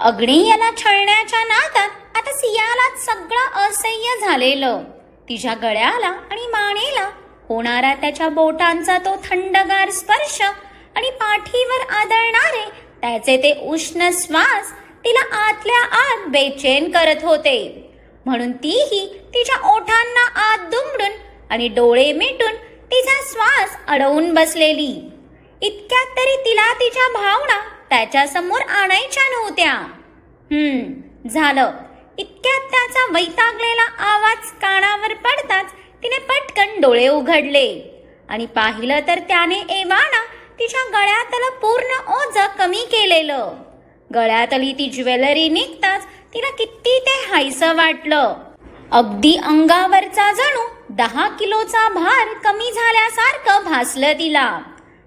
अग्नेयाला छळण्याच्या नादात आता सियाला सगळं असह्य झालेलं. तिच्या गळ्याला आणि मानेला होणारा त्याच्या बोटांचा तो थंडगार स्पर्श आणि पाठीवर आदळणारे त्याचे ते उष्ण श्वास तिला आतल्या आत बेचैन करत होते. म्हणून तीही तिच्या ओठांना आत दुमडून आणि डोळे मिटून तिचा श्वास अडवून बसलेली. इतक्यात तरी तिला तिच्या भावना त्याच्यासमोर आणायच्या नव्हत्या. हम्म झालं. इतक्यात त्याचा वैतागलेला आवाज कानावर पडताच तिने पटकन डोळे उघडले. आणि पाहिलं तर त्याने एवाना तिच्या गळ्यातलं पूर्ण ओझ कमी केलेलं. गळ्यातली ती ज्वेलरी निघताच तिला किती ते हायसं वाटलं. अगदी अंगावरचा जणू दहा किलोचा भार कमी झाल्यासारखं भासलं तिला.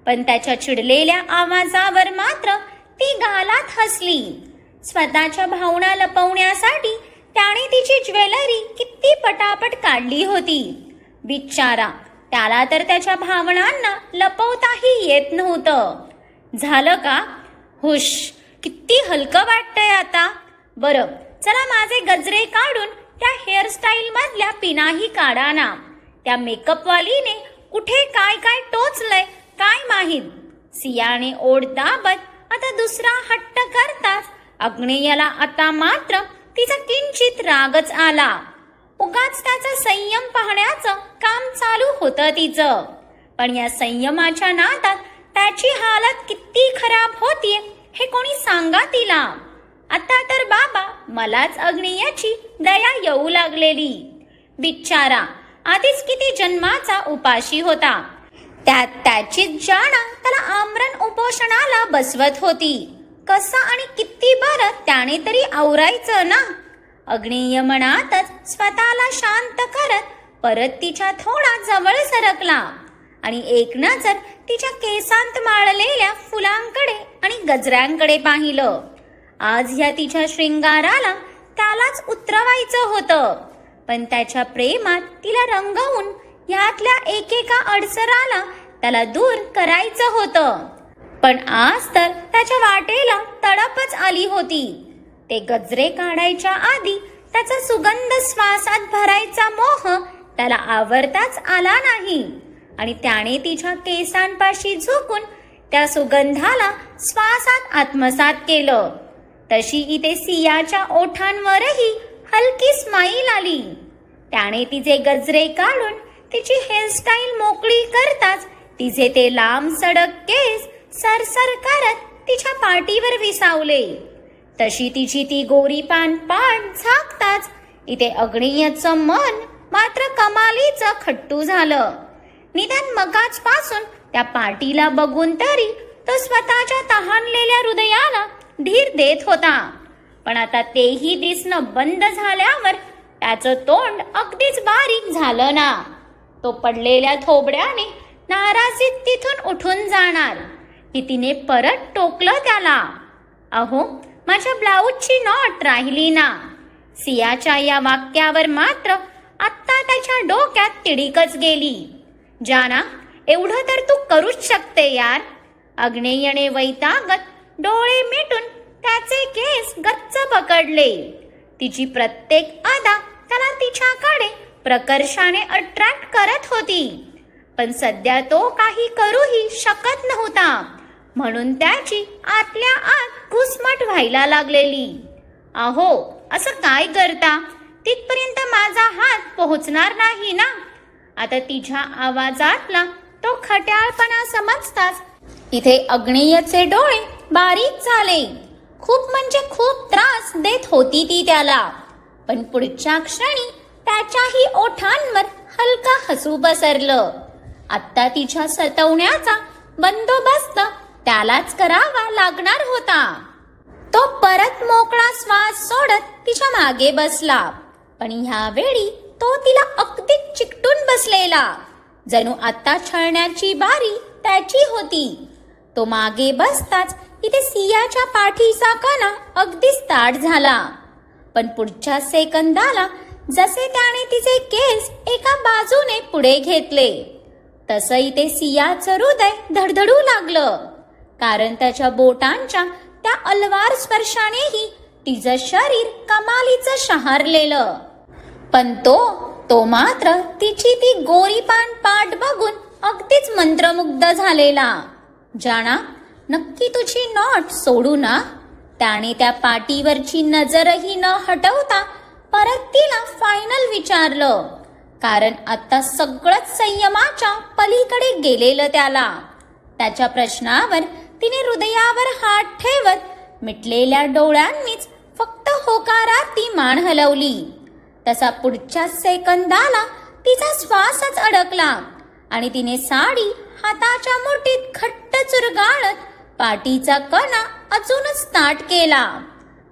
पण त्याच्या चिडलेल्या आवाजावर मात्र ती गालात हसली. स्वतःच्या भावना लपवण्यासाठी त्याने तिची ज्वेलरी किती पटापट काढली होती. बिचारा त्याला तर त्याच्या भावनांना लपवताही येत नव्हतं. झालं का? हुश किती हलकं वाटतंय आता. बरं चला माझे गजरे काढून त्या हेअरस्टाईल मधल्या पिनाही काढा ना. त्या मेकअपवालीने कुठे काय काय टोचलंय काय माहीत? सियाने ओढ दाबत आता दुसरा हट्ट करताच अग्नेयाला आता मात्र तिचा किंचित रागच आला. उगाच त्याचा संयम पाहण्याचं काम चालू होतं तिचं. पण या संयमाच्या नादात त्याची हालत किती खराब होतीये हे कोणी सांगा तिला? आता तर बाबा मलाच अग्नियाची दया येऊ लागलेली. बिचारा आधीच किती जन्माचा उपाशी होता. त्यात त्याची जाणा त्याला आमरण उपोषणाला बसवत होती. कसं आणि किती बरं त्याने तरी आवरायचं ना? अग्नेय मनातच स्वतःला शांत करत परत तिच्या थोडा जवळ सरकला. आणि एक नजर तिच्या केसांत माळलेल्या फुलांकडे आणि गजऱ्यांकडे पाहिलं. आज ह्या तिच्या शृंगाराला त्यालाच उतरवायचं होतं. पण त्याच्या प्रेमात तिला रंगवून ह्यातल्या एकेका अडसराला त्याला दूर करायचं होतं. पण आज तर त्याच्या वाटेला तडपच आली होती. ते गजरे काढायच्या आधी त्याचा सुगंध श्वासात भरायचा मोह त्याला आवरताच आला नाही. आणि त्याने तिच्या केसांपाशी झुकून त्या सुगंधाला श्वासात आत्मसात केलं. तशी इथे सियाच्या ओठांवरही हलकी स्माईल आली. त्याने तिचे गजरे काढून तिची हेअरस्टाईल मोकळी करताच तिचे ते लांब सडक केस सरसर करत तिच्या पाठीवर विसावले. तशी तिची ती गोरी पान पान झाकताच इथे अग्नियचं मन मात्र कमालीचं खट्टू झालं. निदान मगाच पासून त्या पाटीला बघून तरी तो स्वतःच्या तहानलेल्या हृदयाला धीर देत होता. पण आता तेही दिसणं बंद झाल्यावर त्याचं तोंड अगदीच बारीक झालं ना. तो पडलेल्या थोबड्याने नाराजीत तिथून उठून जाणार. की तिने परत टोकलं त्याला. अहो माझ्या ब्लाऊजची नॉट राहिली ना. सियाच्या या वाक्यावर मात्र आत्ता त्याच्या डोक्यात तिडीकच गेली. जाना एवढं तर तू करूच शकते यार. अग्नेयने वैतागत डोळे मिटून त्याचे केस गच्च पकडले. तिची प्रत्येक अदा त्याला तिच्याकडे प्रकर्षाने अट्रॅक्ट करत होती. पण सध्या तो काही करूही शकत नव्हता. म्हणून त्याची आतल्या आत घुसमट व्हायला लागलेली. अहो असं काय करता? तिथपर्यंत माझा हात पोहोचणार नाही ना? आता तिच्या आवाजातला तो खट्याळपणा समजताच इथे अग्नेयचे डोळे बारीक झाले. खूप म्हणजे खूप त्रास देत होती ती त्याला. पण पुढच्या क्षणी त्याच्याही ओठांवर हलका हसू पसरलं. आत्ता तिच्या सतवण्याचा बंदोबस्त त्यालाच करावा लागणार होता. तो परत मोकळा श्वास सोडत तिच्यामागे बसला. पण ह्यावेळी तो तिला अगदी चिकटून बसलेला. जणू आत्ता छळण्याची बारी त्याची होती. तो मागे बसताच तिथे सियाच्या पाठीचा कणा अगदीच ताट झाला. पण पुढच्या सेकंदाला जसे त्याने तिचे केस एका बाजूने पुढे घेतले तसंही ते सियाचं हृदय धडधडू लागलं. कारण त्याच्या बोटांच्या त्या अलवार स्पर्शानेही तिचं शरीर कमालीचं शहारलेलं. पण तो तो मात्र तिची ती गोरीपान पाठ बघून अगदीच मंत्रमुग्ध झालेला. जाणा नक्की तुझी नॉट सोडू ना? त्याने त्या पाटीवरची नजरही न हटवता परत तिला फायनल विचारलं. कारण आता सगळंच संयमाच्या पलीकडे गेलेलं त्याला. त्याच्या प्रश्नावर तिने हृदयावर हात ठेवत मिटलेल्या डोळ्यांनीच फक्त होकारात ती मान हलवली. तसा पुढच्या सेकंदाला तिचा श्वासच अडकला आणि तिने साडी हाताच्या मुठीत घट्ट चुरगाळत पाठीचा कणा अजूनच ताट केला.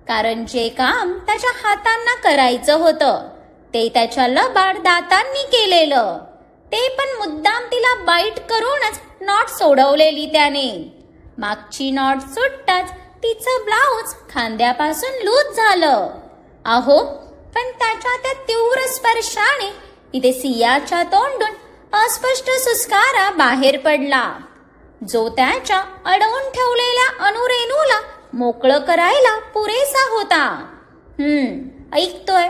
कारण जे काम त्याच्या हातांना करायचं होतं ते त्याच्या लबाड दातांनी केलेलं. ते पण मुद्दाम तिला बाईट करूनच नॉट सोडवलेली त्याने. मागची नॉट सुटताच तिचं ब्लाऊज खांद्यापासून लूज झालं. अहो पण त्याच्या त्या तीव्र स्पर्शाने इथे सियाच्या तोंडून अस्पष्ट सुस्कारा बाहेर पडला. जो त्याच्या अडवून ठेवलेल्या अनुरेणूला मोकळं करायला पुरेसा होता. हम्म ऐकतोय.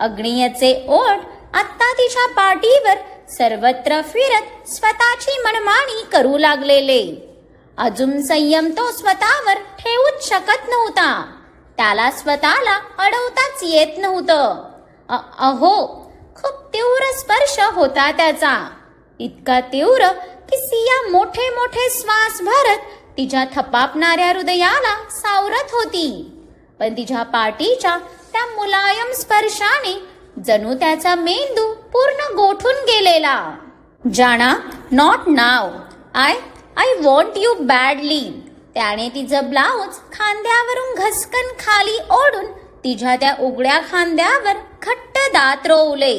अग्नियचे ओठ आत्ता तिच्या पाठीवर सर्वत्र फिरत स्वतःची मनमानी करू लागलेले. अजून संयम तो स्वतःवर ठेवूच शकत नव्हता. त्याला स्वतःला अडवताच येत नव्हतं. अहो खूप तीव्र स्पर्श होता त्याचा. इतका तीव्र की सिया मोठे मोठे श्वास भरत तिच्या थपापणाऱ्या हृदयाला सावरत होती. पण तिच्या पाठीच्या त्या मुलायम स्पर्शाने जणू त्याचा मेंदू पूर्ण गोठून गेलेला. जाणा not now I I want you badly त्याने तिचं ब्लाऊज खांद्यावरून घसकन खाली ओढून तिच्या त्या उघड्या खांद्यावर घट्ट दात रोवले.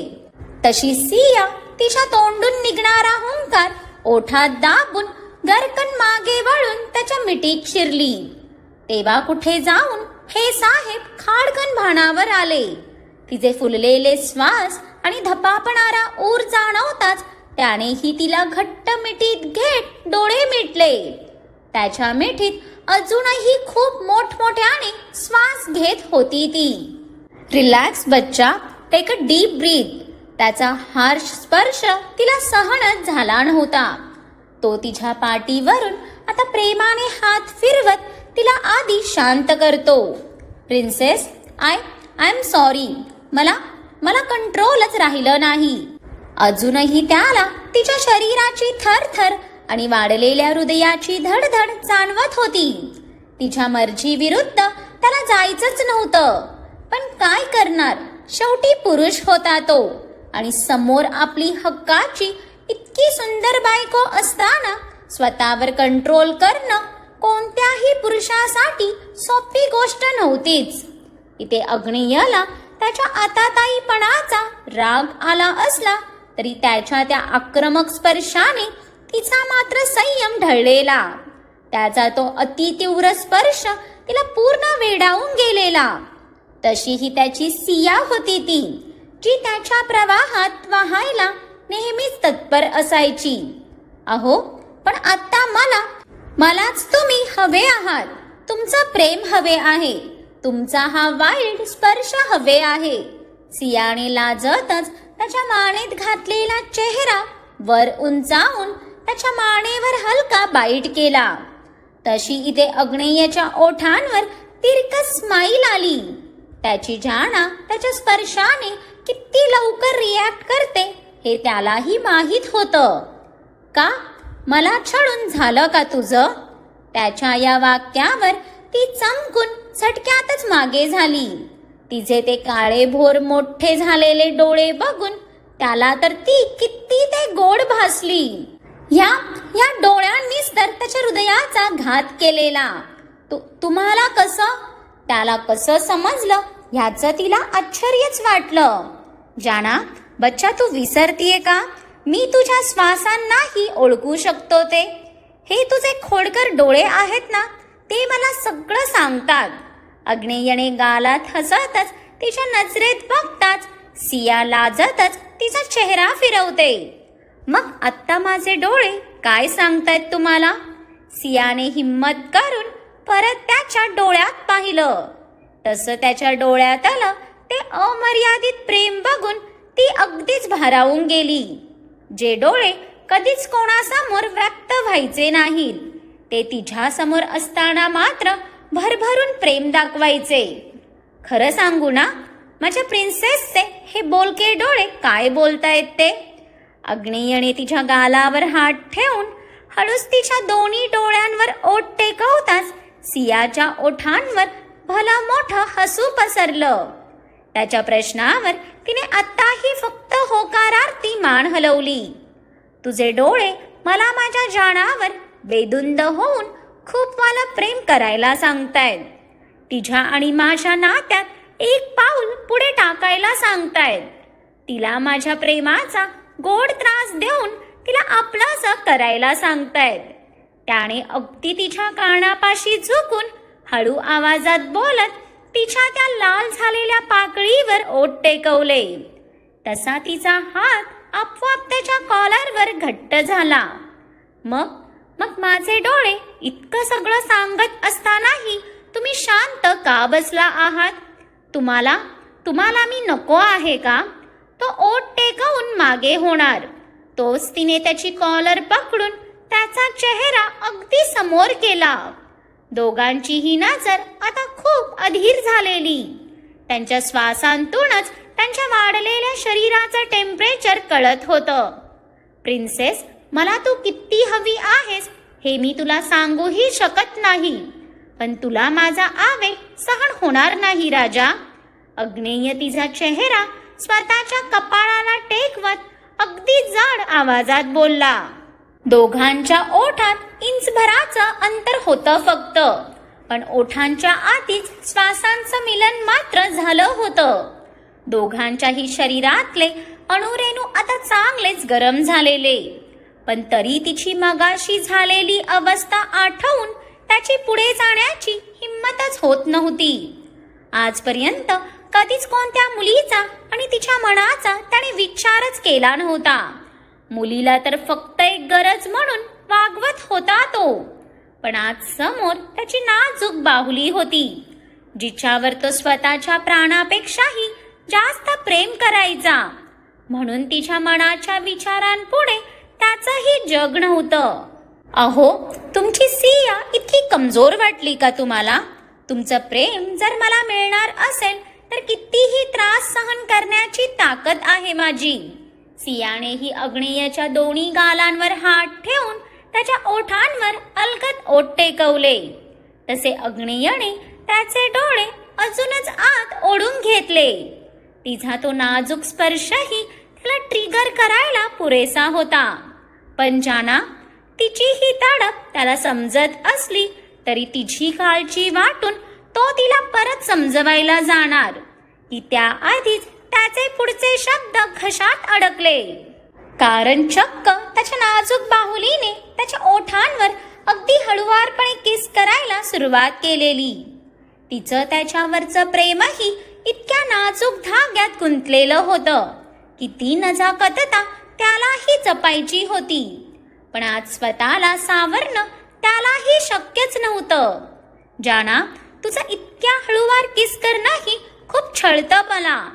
तशी सिया तिच्या तोंडून निघणारा हुंकार ओठात दाबून गरकन मागे वळून त्याच्या मिठीत शिरली. तेव्हा कुठे जाऊन हे साहेब खाडकन भाणावर आले. तिचे फुललेले श्वास आणि धपापणारा ऊर जाणवताच त्यानेही तिला घट्ट मिठीत घेत डोळे मिटले. त्याच्या मिठीत अजूनही खूप मोठमोठ्याने श्वास घेत होती ती. रिलॅक्स बच्चा टेक अ डीप ब्रीथ त्याचा हार्श स्पर्श तिला सहनच झाला नव्हता. तो तिच्या पाठीवरून आता प्रेमाने हात फिरवत तिला आधी शांत करतो. Princess I I am sorry मला मला कंट्रोलच राहिलं नाही. अजूनही त्याला तिच्या शरीराची थरथर आणि वाढलेल्या हृदयाची धडधड जाणवत होती. तिच्या मर्जी विरुद्ध त्याला जायचंच नव्हतं. पण काय करणार? शेवटी पुरुष होता तो आणि समोर आपली हक्काची इतकी सुंदर बायको असताना स्वतःवर कंट्रोल करणं कोणत्याही पुरुषासाठी सोपी गोष्ट नव्हतीच. इथे अग्नियला त्याच्या आताताईपणाचा राग आला असला तरी त्याच्या त्या आक्रमक स्पर्शाने तिचा मात्र संयम ढळलेला. त्याचा तो अतितीव्र स्पर्श तिला पूर्ण वेडावून गेलेला. तशी ही त्याची सिया होती ती जी त्याच्या प्रवाहात वाहायला नेहमीच तत्पर असायची. अहो पण आता मला मलाच तुम्ही हवे आहात. तुमचं प्रेम हवे आहे. तुमचा हा वाईल्ड स्पर्श हवे आहे. सियाने लाजतच त्याच्या मानेत घातलेला चेहरा वर उंचावून त्याच्या मानेवर हलका बाईट केला. तशी इथे अग्नेयच्या ओठांवर तिरकस स्माईल आली. त्याची जाणा त्याच्या स्पर्शाने किती लवकर रिॲक्ट करते हे त्यालाही माहीत होतं. का? मला छळून झालं का तुझं? त्याच्या या वाक्यावर ती चमकून झटक्यातच मागे झाली. तिचे ते काळे भोर मोठे झालेले डोळे बघून त्याला तर ती किती ते गोड भासली. या या डोळ्यांनीच तर त्याच्या हृदयाचा घात केलेला. तु तुम्हाला कसं? त्याला कसं समजलं ह्याचं तिला आश्चर्यच वाटलं. जाणा बच्चा तू विसरतीये का? मी तुझ्या श्वासांनाही ओळखू शकतो ते. हे तुझे खोडकर डोळे आहेत ना? ते मला सगळं सांगतात. अग्नेयने गालात हसतच तिच्या नजरेत बघताच सिया लाजतच तिचा चेहरा फिरवते. मग आत्ता माझे डोळे काय सांगतायत तुम्हाला? सियाने हिम्मत करून परत त्याच्या डोळ्यात पाहिलं. तसं त्याच्या डोळ्यात आलं ते अमर्यादित प्रेम बघून ती अगदीच भारावून गेली. जे डोळे कधीच कोणासमोर व्यक्त व्हायचे नाहीत ते तिच्यासमोर असताना मात्र भरभरून प्रेम दाखवायचे. खरं सांगू ना माझ्या प्रिन्सेसचे हे बोलके डोळे काय बोलतायत ते? अग्नेयने तिच्या गालावर हात ठेवून हळूच तिच्या दोन्ही डोळ्यांवर ओठ टेकवताच सियाच्या ओठांवर भला मोठं हसू पसरलं. त्याच्या प्रश्नावर तिने आत्ताही फक्त होकारार्थी मान हलवली. तुझे डोळे मला माझ्या जाणावर बेदुंद होऊन खूप मला प्रेम करायला सांगतायत. तिच्या आणि माझ्या नात्यात एक पाऊल पुढे टाकायला सांगतायत. तिला माझ्या प्रेमाचा गोड त्रास देऊन तिला आपलास करायला सांगतायत. त्याने अगदी तिच्या कानापाशी झुकून हळू आवाजात बोलत तिच्या त्या लाल झालेल्या पाकळीवर ओट टेकवले. तसा तिचा हात आपोआप त्याच्या कॉलरवर घट्ट झाला. मग मग माझे डोळे इतकं सगळं सांगत असतानाही तुम्ही शांत का बसला आहात? तुम्हाला तुम्हाला मी नको आहे का? तो ओट टेकवून मागे होणार. तोच तिने त्याची कॉलर पकडून त्याचा चेहरा अगदी समोर केला. दोघांचीही नजर आता खूप अधीर झालेली. त्यांच्या श्वासांतूनच त्यांच्या वाढलेल्या शरीराचं टेम्परेचर कळत होतं. प्रिन्सेस मला तू किती हवी आहेस हे मी तुला सांगूही शकत नाही. पण तुला माझा आवेग सहन होणार नाही राजा. अग्नेय तिचा चेहरा स्वतःच्या कपाळाला टेकवत अगदी जड आवाजात बोलला. दोघांच्या ओठात इंचभराचं अंतर होतं फक्त. पण ओठांच्या आधीच श्वासांचं मिलन मात्र झालं होतं. दोघांच्याही शरीरातले अणुरेणू आता चांगलेच गरम झालेले. पण तरी तिची मगाशी झालेली अवस्था आठवून त्याची पुढे जाण्याची हिंमतच होत नव्हती. आजपर्यंत कधीच कोणत्या मुलीचा आणि तिच्या मनाचा त्याने विचारच केला नव्हता. मुलीला तर फक्त एक गरज म्हणून वागवत होता तो. पण आज समोर त्याची नाजूक बाहुली होती जिच्यावर तो स्वतःच्या प्राणापेक्षाही जास्त प्रेम करायचा. म्हणून तिच्या मनाच्या विचारांपुढे त्याचंही जग नव्हतं. अहो तुमची सिया इतकी कमजोर वाटली का तुम्हाला? तुमचं प्रेम जर मला मिळणार असेल तर कितीही त्रास सहन करण्याची ताकद आहे माझी. सियानेही अग्नेयाच्या दोन्ही गालांवर हात ठेवून त्याच्या ओठांवर अलगत ओठ टेकवले. तसे अग्नेयने त्याचे डोळे अजूनच आत ओढून घेतले. तिचा तो नाजूक स्पर्शही तिला ट्रिगर करायला पुरेसा होता. पण जाना तिची ही तडप त्याला समजत असली तरी तिची काळजी वाटून तो तिला परत समजवायला जाणार. की त्याआधीच त्याचे पुढचे शब्द घशात अडकले. कारण चक्क त्याच्या नाजूक बाहुलीने त्याच्या ओठांवर अगदी हळुवारपणे किस करायला सुरुवात केलेली. तिचं त्याच्यावरचं प्रेमही इतक्या नाजूक धाग्यात गुंतलेलं होतं की ती नजाकतता त्यालाही जपायची होती. पण आज स्वतःला सावरणं त्यालाही शक्यच नव्हतं. जाना तुझं इतक्या हळूवार किस करणंही खूप छळतं मला.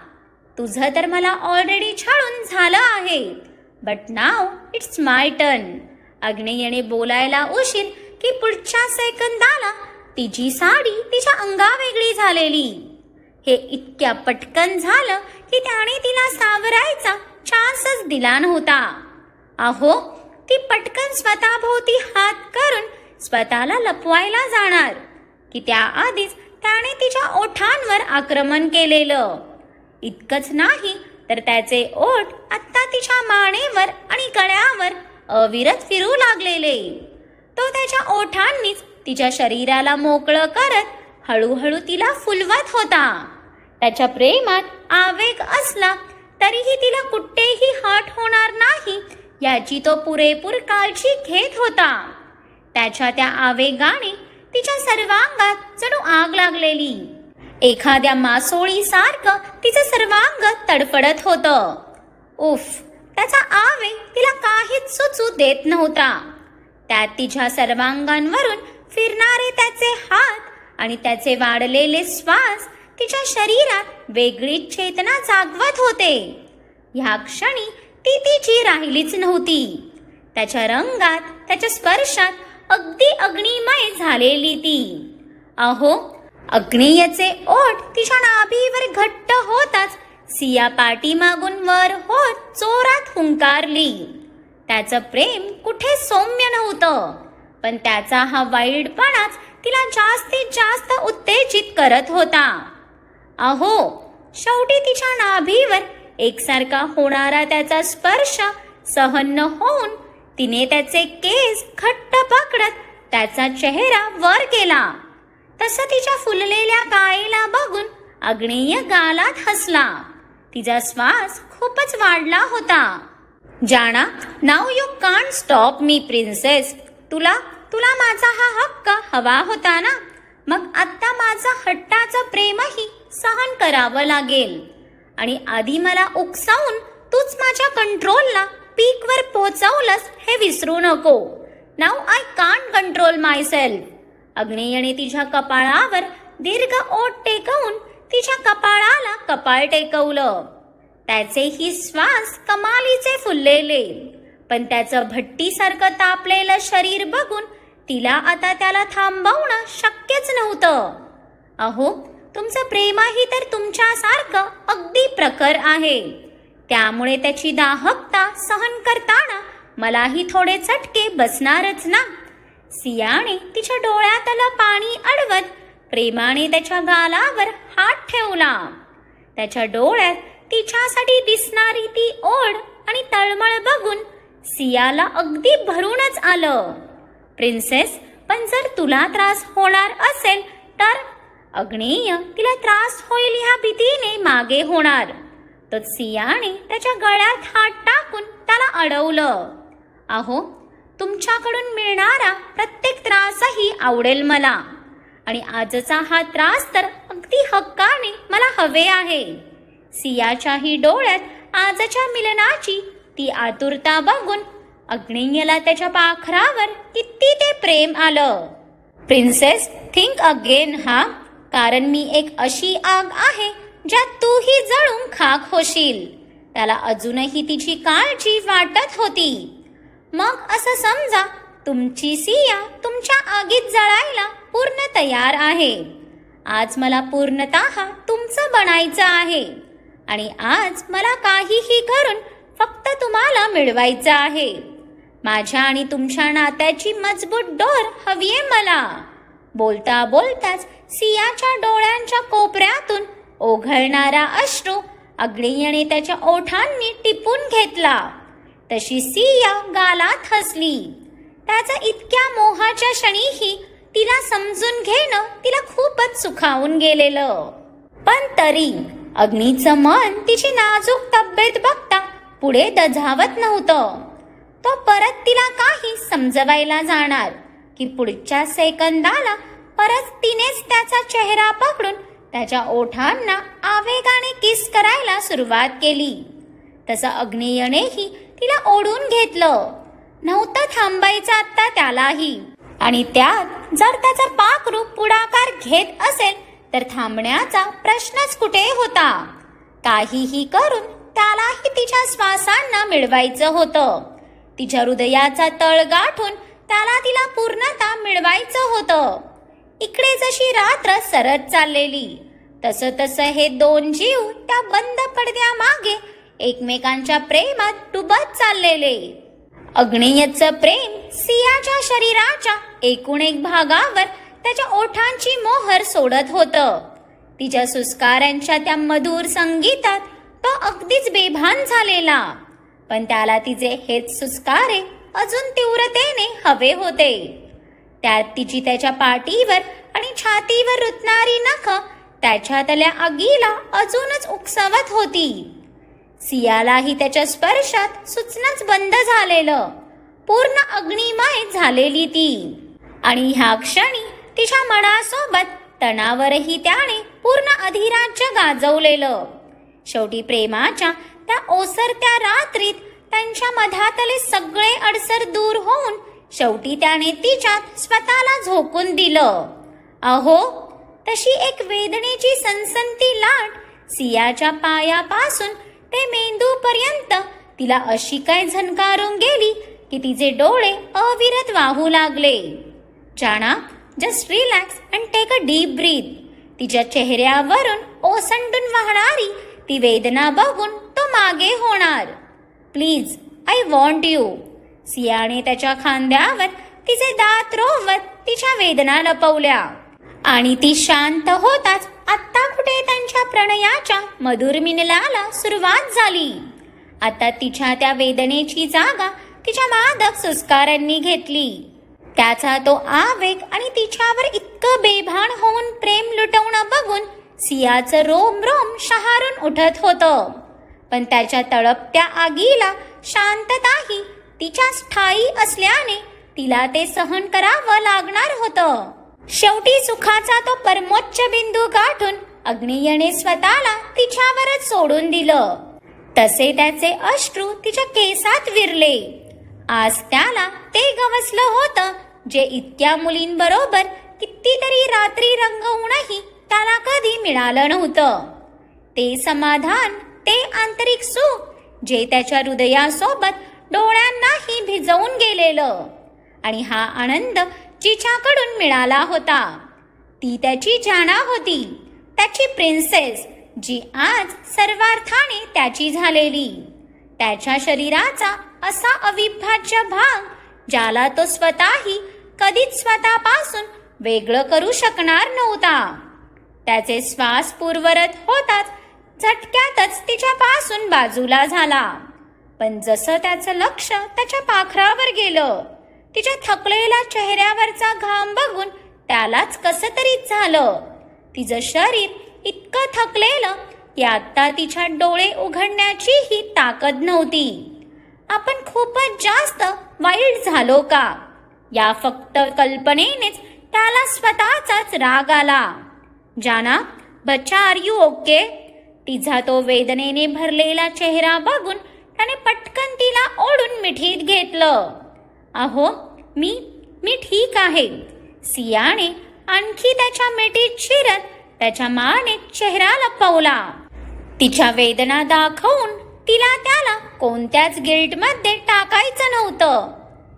तुझं तर मला ऑलरेडी छळून झालं आहे. But now it's my turn अग्नेयने बोलायला उशीर की पुढच्या सेकंदाला तिची साडी तिच्या अंगावेगळी झालेली. हे इतक्या पटकन झालं की त्याने तिला सावरायचा चान्सच दिला नव्हता. अहो ती पटकन स्वतःभोवती हात करून स्वतःला लपवायला जाणार. की त्याआधीच त्याने तिच्या ओठांवर आक्रमण केलेलं. इतकंच नाही तर त्याचे ओठ आत्ता तिच्या मानेवर आणि गळ्यावर अविरत फिरू लागलेले. तो त्याच्या ओठांनीच तिच्या शरीराला मोकळं करत हळूहळू तिला फुलवत होता. त्याच्या प्रेमात आवेग असला तरीही तिला कुठेही हट होणार नाही याची तो पुरेपूर काळजी घेत होता. त्याच्या त्या आवेगाने तिच्या सर्वांगात जणू आग लागलेली. एखाद्या मासोळीसारखं तिचं सर्वांग तडफडत होतं. उफ त्याचा आवेग तिला काहीच सुचू देत नव्हता. त्यात तिच्या सर्वांगांवरून फिरणारे त्याचे हात आणि त्याचे वाढलेले श्वास तिच्या शरीरात वेगळीच चेतना जागवत होते. ह्या क्षणी ती तिची राहिलीच नव्हती. त्याच्या रंगात त्याच्या स्पर्शात अगदी अग्निमय झालेली ती. अहो अग्नेयचे ओठ तिच्या नाभीवर घट्ट होताच. सिया पाठीमागून वर होत चोरात हुंकारली. त्याचं प्रेम कुठे सौम्य नव्हतं पण त्याचा हा वाईटपणाच तिला जास्तीत जास्त उत्तेजित करत होता. अहो शेवटी तिच्या नाभीवर एकसारखा होणारा त्याचा स्पर्श सहन न होऊन तिने त्याचे केस घट्ट पकडत त्याचा चेहरा वर केला तसं तिच्या फुललेल्या गायीला बघून अग्नेय गालात हसला. तिचा श्वास खूपच वाढला होता. जाणा now you can't stop me princess. तुला तुला माझा हा हक्क हवा होता ना? मग आत्ता माझं हट्टाचं प्रेमही सहन करावं लागेल. आणि आधी मला उकसावून तूच माझ्या कंट्रोलला पीकवर पोहोचवलंस हे विसरू नको. Now I can't control myself अग्नेयने तिच्या कपाळावर दीर्घ ओठ टेकवून तिच्या कपाळाला कपाळ टेकवलं. त्याचेही श्वास कमालीचे फुललेले. पण त्याचं भट्टीसारखं तापलेलं शरीर बघून तिला आता त्याला थांबवणं शक्यच नव्हतं. अहो तुमचं प्रेमही तर तुमच्यासारखं अगदी प्रखर आहे. त्यामुळे त्याची दाहकता सहन करताना मलाही थोडे चटके बसणारच ना. सियाने तिच्या डोळ्यातलं पाणी अडवत प्रेमाने त्याच्या गालावर हात ठेवला. त्याच्या डोळ्यात तिच्यासाठी दिसणारी ती ओढ आणि तळमळ बघून सियाला अगदी भरूनच आलं. प्रिन्सेस पण जर तुला त्रास होणार असेल तर अग्नेय तिला त्रास होईल ह्या भीतीने मागे होणार. तर सियाने त्याच्या गळ्यात हात टाकून त्याला अडवलं. अहो तुमच्याकडून मिळणारा प्रत्येक त्रासही आवडेल मला. आणि आजचा हा त्रास तर अगदी हक्काने मला हवे आहे. सियाच्याही डोळ्यात आजच्या मिलनाची ती आतुरता बघून अग्नेयला त्याच्या पाखरावर किती ते प्रेम आलं. प्रिन्सेस थिंक अगेन हा? कारण मी एक अशी आग आहे ज्यात तूही जळून खाक होशील. त्याला अजूनही तिची काळजी वाटत होती. मग असं समजा तुमची सिया तुमच्या आगीत जळायला पूर्ण तयार आहे. आज मला पूर्णतः तुमचं बनायचं आहे. आणि आज मला काहीही करून फक्त तुम्हाला मिळवायचं आहे. माझ्या आणि तुमच्या नात्याची मजबूत डोर हवीये मला. बोलता बोलताच सियाच्या डोळ्यांच्या कोपऱ्यातून ओघळणारा अश्रू अग्नियने त्याच्या ओठांनी टिपून घेतला. तशी सिया गालात हसली. त्याचा इतक्या मोहाच्या क्षणीही तिला समजून घेणं तिला खूपच सुखावून गेलेलं. पण तरी अग्नीचं मन तिची नाजूक तब्येत बघता पुढे दझावत नव्हतं. तो परत तिला काही समजवायला जाणार की पुढच्या सेकंदाला परत तिनेच त्याचा चेहरा पकडून त्याच्या ओठांना आवेगाने किस करायला सुरुवात केली. तसं अग्नेयनेही तिला ओढून घेतलं. नव्हतं थांबायचं आता त्यालाही. आणि त्यात जर त्याचा पाकरूप पुढाकार घेत असेल तर थांबण्याचा प्रश्नच कुठे होता? काहीही करून त्यालाही तिच्या श्वासांना मिळवायचं होतं. तिच्या हृदयाचा तळ गाठून त्याला तिला पूर्णता मिळवायचं होतं. इकडे जशी रात्र सरत चाललेली तसं तसं हे दोन जीव त्या बंद पडद्यामागे एकमेकांच्या प्रेमात डुबत चाललेले. अग्नेयचं प्रेम सियाच्या शरीराच्या एकूण एक भागावर त्याच्या ओठांची मोहर सोडत होतं. तिच्या सुस्कारांच्या त्या मधुर संगीतात तो अगदीच बेभान झालेला. पण त्याला तिचे हेच सुस्कारे अजून तीव्रतेने हवे होते. त्यात तिची त्याच्या पाठीवर आणि छातीवर रुतणारी नख त्याच्यातल्या आगीला अजूनच उकसवत होती. सियालाही त्याच्या स्पर्शात सुचणंच बंद झालेलं. पूर्ण अग्निमय झालेली ती. आणि ह्या क्षणी तिच्या मनासोबत तणावरही त्याने पूर्ण अधिराज्य गाजवलेलं. शेवटी प्रेमाच्या त्या ओसरत्या रात्रीत त्यांच्या मधातले सगळे अडसर दूर होऊन शेवटी त्याने तिच्यात स्वतःला झोकून दिलं. अहो तशी एक वेदनेची सनसनती लाट सियाच्या पायापासून ते मेंदूपर्यंत. तिला अशी काय झनकारून गेली की तिचे डोळे अविरत वाहू लागले. जाणा just relax and take a deep breath तिच्या चेहऱ्यावरून ओसंडून वाहणारी ती वेदना बघून तो मागे होणार. प्लीज आय वॉन्ट यू सियाने त्याच्या खांद्यावर तिचे दात रोवत तिच्या वेदना लपवल्या. आणि ती शांत होताच आत्ता कुठे त्यांच्या प्रणयाच्या? मधुर मिनलाला सुरुवात झाली. आता तिच्या त्या वेदनेची जागा तिच्या मादक सुस्कारांनी घेतली. त्याचा तो आवेग आणि तिच्यावर इतकं बेभान होऊन प्रेम लुटवणं बघून सियाचं रोम रोम शहारून उठत होतं. पण त्याच्या तळपत्या आगीला शांतताही तिच्या स्थायी असल्याने तिला ते सहन करावं लागणार होतं. शेवटी सुखाचा तो परमोच्च बिंदू गाठून अग्नियने स्वतःला तिच्यावरच सोडून दिलं. तसे त्याचे अश्रू तिच्या केसात विरले. आज त्याला ते गवसलं होतं जे इतक्या मुलींबरोबर कितीतरी रात्री रंगवूनही त्याला कधी मिळालं नव्हतं. ते समाधान ते आंतरिक सुख जे त्याच्या हृदयासोबत डोळ्यांनाही भिजवून गेलेलं. आणि हा आनंद जिच्याकडून मिळाला होता. ती त्याची जाना होती. त्याची प्रिन्सेस जी आज सर्वार्थाने त्याची झालेली. त्याच्या शरीराचा असा अविभाज्य भाग ज्याला तो स्वतःही कधीच स्वतःपासून वेगळं करू शकणार नव्हता. त्याचे श्वास पूर्वरत होताच झटक्यातच तिच्यापासून बाजूला झाला. पण जसं त्याचं लक्ष त्याच्या पाखरावर गेलं तिच्या थकलेल्या चेहऱ्यावरचा घाम बघून त्यालाच कसं तरी झालं. तिचं शरीर इतकं थकलेलं की आत्ता तिच्या डोळे उघडण्याचीही ताकद नव्हती. आपण खूपच जास्त वाईट झालो का? या फक्त कल्पनेनेच त्याला स्वतःचाच राग आला. जाना बच्चा आर यू ओके तिचा तो वेदनेने भरलेला चेहरा बघून त्याने पटकन तिला ओढून मिठीत घेतलं. अहो मी मी ठीक आहे. सियाने आणखी त्याच्या मिठीत शिरत त्याच्या माने चेहरा लपवला तिच्या वेदना दाखवून तिला त्याला कोणत्याच गिल्टमध्ये टाकायचं नव्हतं.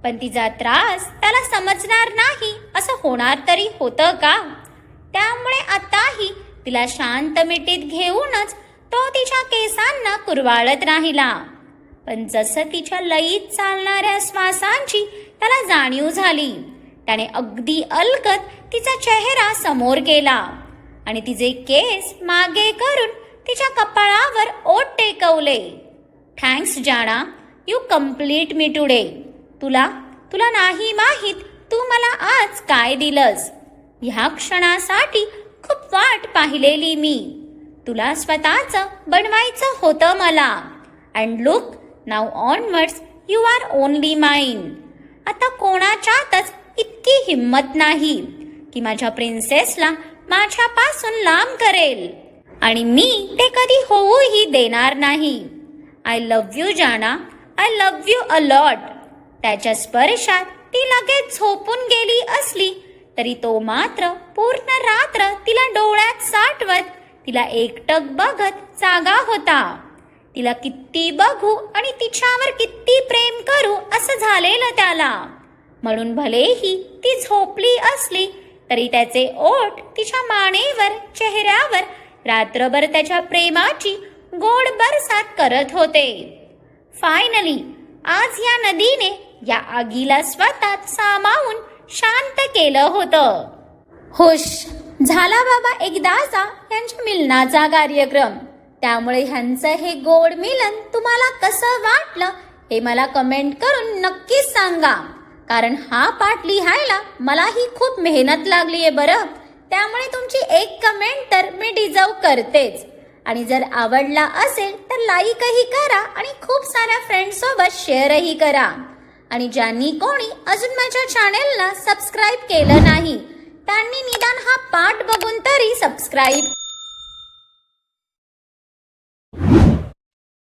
पण तिचा त्रास त्याला समजणार नाही असं होणार तरी होतं का? त्यामुळे आताही तिला शांत मिठीत घेऊनच तो तिच्या केसांना कुरवाळत राहिला. पण जसं तिच्या लयीत चालणाऱ्या श्वासांची त्याला जाणीव झाली. त्याने अगदी अलगत तिचा चेहरा समोर केला आणि तिचे केस मागे करून तिच्या कपाळावर ओट टेकवले. थँक्स जाणा यू कंप्लीट मी टुडे तुला तुला नाही माहीत तू मला आज काय दिलंस. ह्या क्षणासाठी खूप वाट पाहिलेली मी. तुला स्वतःचं बनवायचं होतं मला. And look now onwards you are only mine आता कोणाच्यातच इतकी हिंमत नाही की माझ्या प्रिन्सेसला माझ्यापासून लांब करेल. आणि मी ते कधी होऊही देणार नाही. आय लव्ह यू जाना. I love you a lot त्याच्या स्पर्शात ती लगेच झोपून गेली असली तरी तो मात्र पूर्ण रात्र तिला डोळ्यात साठवत तिला एकटक बघत जागा होता. तिला किती बघू आणि तिच्यावर किती प्रेम करू असं झालेलं त्याला. म्हणून भलेही ती झोपली असली तरी त्याचे ओठ तिच्या मानेवर चेहऱ्यावर रात्रभर त्याच्या प्रेमाची गोड बरसात करत होते. फायनली आज या नदीने या आगीला स्वतःत सामावून शांत केलं होतं. हुश! झाला बाबा एकदाचा यांच्या मिलनाचा कार्यक्रम. त्यामुळे ह्यांचं हे गोड मिलन तुम्हाला कसं वाटलं हे मला कमेंट करून नक्कीच सांगा. कारण हा पाठ लिहायला मलाही खूप मेहनत लागली आहे बरं. त्यामुळे तुमची एक कमेंट तर मी डिझर्व करतेच. आणि जर आवडला असेल तर लाईकही करा आणि खूप साऱ्या फ्रेंड्ससोबत शेअरही करा. आणि ज्यांनी कोणी अजून माझ्या चॅनेलला सबस्क्राईब केलं नाही त्यांनी निदान हा पाठ बघून तरी सबस्क्राईब